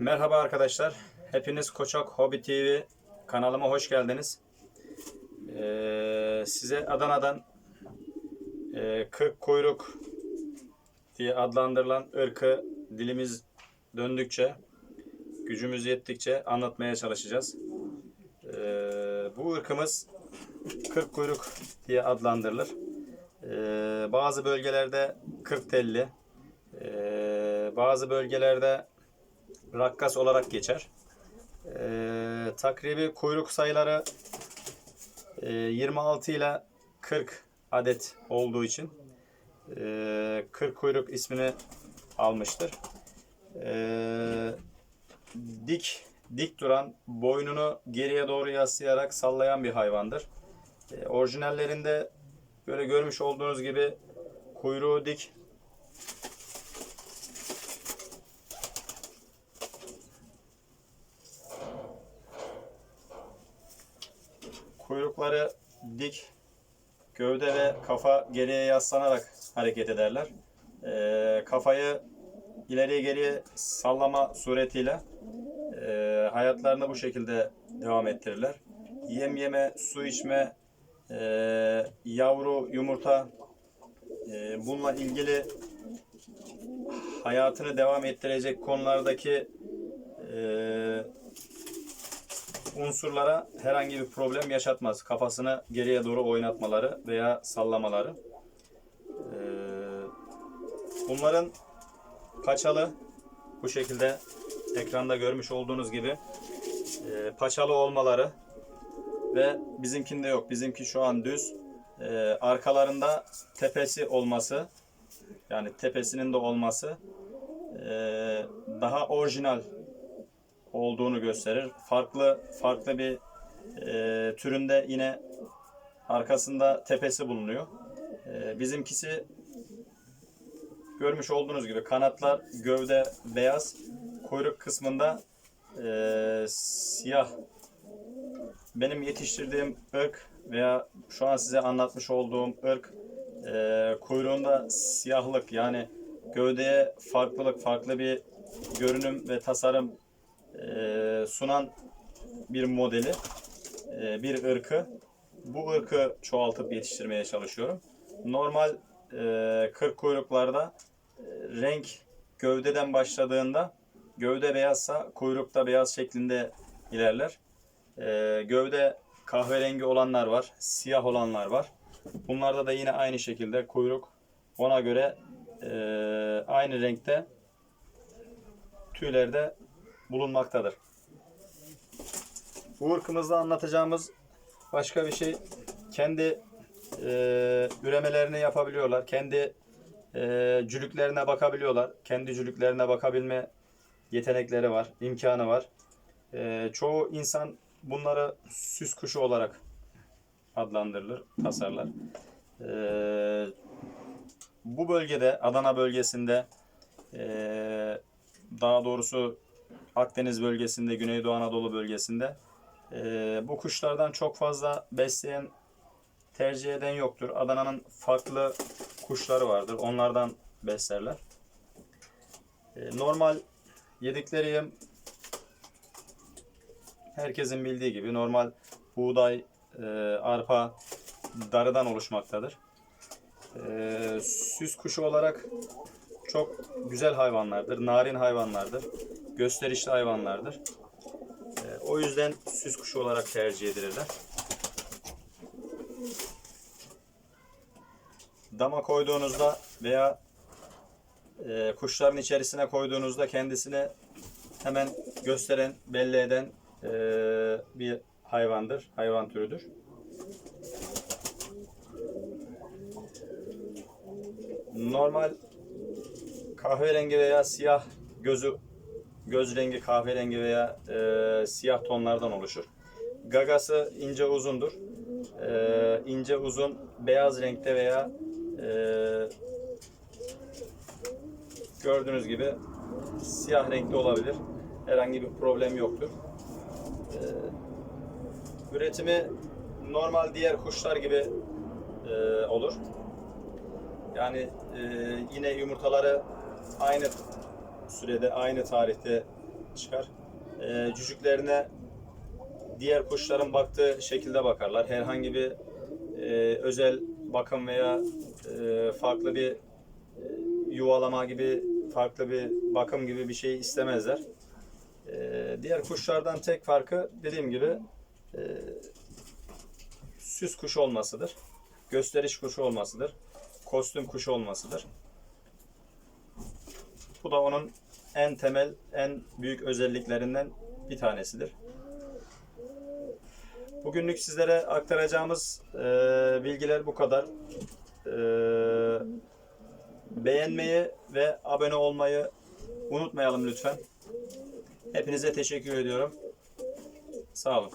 Merhaba arkadaşlar. Hepiniz Koçak Hobi TV kanalıma hoş geldiniz. Ee, size Adana'dan e, 40 kuyruk diye adlandırılan ırkı dilimiz döndükçe, gücümüz yettikçe anlatmaya çalışacağız. Ee, bu ırkımız 40 kuyruk diye adlandırılır. Ee, bazı bölgelerde 40 telli, ee, bazı bölgelerde rakkas olarak geçer. Ee, takribi kuyruk sayıları e, 26 ile 40 adet olduğu için e, 40 kuyruk ismini almıştır. Ee, dik dik duran, boynunu geriye doğru yaslayarak sallayan bir hayvandır. E, orijinallerinde böyle görmüş olduğunuz gibi kuyruğu dik, kuyrukları dik, gövde ve kafa geriye yaslanarak hareket ederler. Ee, kafayı ileriye geriye sallama suretiyle e, hayatlarını bu şekilde devam ettirirler. Yem yeme, su içme, e, yavru, yumurta e, bununla ilgili hayatını devam ettirecek konulardaki e, unsurlara herhangi bir problem yaşatmaz. Kafasını geriye doğru oynatmaları veya sallamaları. Ee, bunların paçalı bu şekilde ekranda görmüş olduğunuz gibi e, paçalı olmaları ve bizimkinde yok. Bizimki şu an düz. Ee, arkalarında tepesi olması yani tepesinin de olması e, daha orijinal olduğunu gösterir. Farklı farklı bir e, türünde yine arkasında tepesi bulunuyor. E, bizimkisi görmüş olduğunuz gibi kanatlar gövde beyaz, kuyruk kısmında e, siyah. Benim yetiştirdiğim ırk veya şu an size anlatmış olduğum ırk e, kuyruğunda siyahlık yani gövdeye farklılık, farklı bir görünüm ve tasarım e, sunan bir modeli, e, bir ırkı. Bu ırkı çoğaltıp yetiştirmeye çalışıyorum. Normal e, kırk kuyruklarda e, renk gövdeden başladığında gövde beyazsa kuyrukta beyaz şeklinde ilerler. E, gövde kahverengi olanlar var, siyah olanlar var. Bunlarda da yine aynı şekilde kuyruk ona göre e, aynı renkte tüylerde bulunmaktadır. Bu ırkımızda anlatacağımız başka bir şey kendi e, üremelerini yapabiliyorlar. Kendi e, cülüklerine bakabiliyorlar. Kendi cülüklerine bakabilme yetenekleri var, imkanı var. E, çoğu insan bunları süs kuşu olarak adlandırılır, tasarlar. E, bu bölgede, Adana bölgesinde e, daha doğrusu Akdeniz bölgesinde, Güneydoğu Anadolu bölgesinde e, bu kuşlardan çok fazla besleyen, tercih eden yoktur. Adana'nın farklı kuşları vardır. Onlardan beslerler. E, normal yedikleri yem herkesin bildiği gibi normal buğday, e, arpa, darıdan oluşmaktadır. E, süs kuşu olarak çok güzel hayvanlardır, narin hayvanlardır, gösterişli hayvanlardır. E, o yüzden süs kuşu olarak tercih edilirler. Dama koyduğunuzda veya e, kuşların içerisine koyduğunuzda kendisini hemen gösteren, belli eden e, bir hayvandır, hayvan türüdür. Normal kahverengi veya siyah gözü göz rengi kahverengi veya e, siyah tonlardan oluşur. Gagası ince uzundur. E, ince uzun beyaz renkte veya e, gördüğünüz gibi siyah renkli olabilir. Herhangi bir problem yoktur. E, üretimi normal diğer kuşlar gibi e, olur. Yani e, yine yumurtaları aynı sürede, aynı tarihte çıkar. Ee, cücüklerine diğer kuşların baktığı şekilde bakarlar. Herhangi bir e, özel bakım veya e, farklı bir e, yuvalama gibi farklı bir bakım gibi bir şey istemezler. E, diğer kuşlardan tek farkı dediğim gibi e, süs kuşu olmasıdır. Gösteriş kuşu olmasıdır. Kostüm kuşu olmasıdır. Bu da onun en temel, en büyük özelliklerinden bir tanesidir. Bugünlük sizlere aktaracağımız e, bilgiler bu kadar. E, beğenmeyi ve abone olmayı unutmayalım lütfen. Hepinize teşekkür ediyorum. Sağ olun.